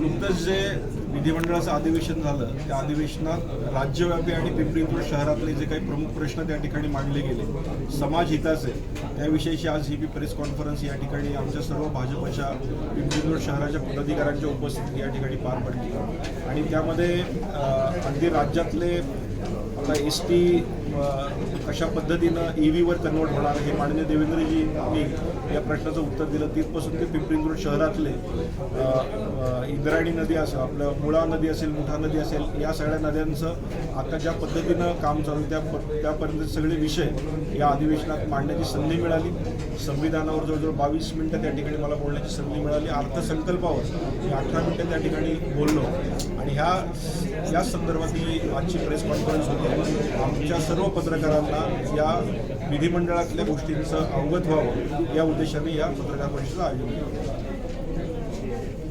नुकतंच जे विधिमंडळाचं अधिवेशन झालं त्या अधिवेशनात राज्यव्यापी आणि पिंपरी शहरातले जे काही प्रमुख प्रश्न त्या ठिकाणी मांडले गेले समाज हिताचे त्याविषयीची आज ही प्रेस कॉन्फरन्स या ठिकाणी आमच्या सर्व भाजपच्या पिंपरी शहराच्या पदाधिकाऱ्यांच्या उपस्थिती या ठिकाणी पार पडली. आणि त्यामध्ये अगदी राज्यातले आता एस टी कशा पद्धतीनं ई व्हीवर कन्वर्ट होणार हे माननीय देवेंद्रजींनी या प्रश्नाचं उत्तर दिलं. तिथपासून ते पिंपरी चिंचवड शहरातले इंद्रायणी नदी असेल आपलं मुळा नदी असेल मुठा नदी असेल या सगळ्या नद्यांचं आता ज्या पद्धतीनं काम चालू त्या प- त्यापर्यंत सगळे विषय या अधिवेशनात मांडण्याची संधी मिळाली. संविधानावर जवळजवळ बावीस मिनटं त्या ठिकाणी मला बोलण्याची संधी मिळाली. अर्थसंकल्पावर मी अठरा मिनटं त्या ठिकाणी बोललो. आणि ह्या या संदर्भात आजची प्रेस कॉन्फरन्स होती. आमच्या सर्व पत्रकारांना या विधिमंडळातल्या गोष्टींचं अवगत व्हावं या उद्देशाने या पत्रकार परिषदेचं आयोजन केलं.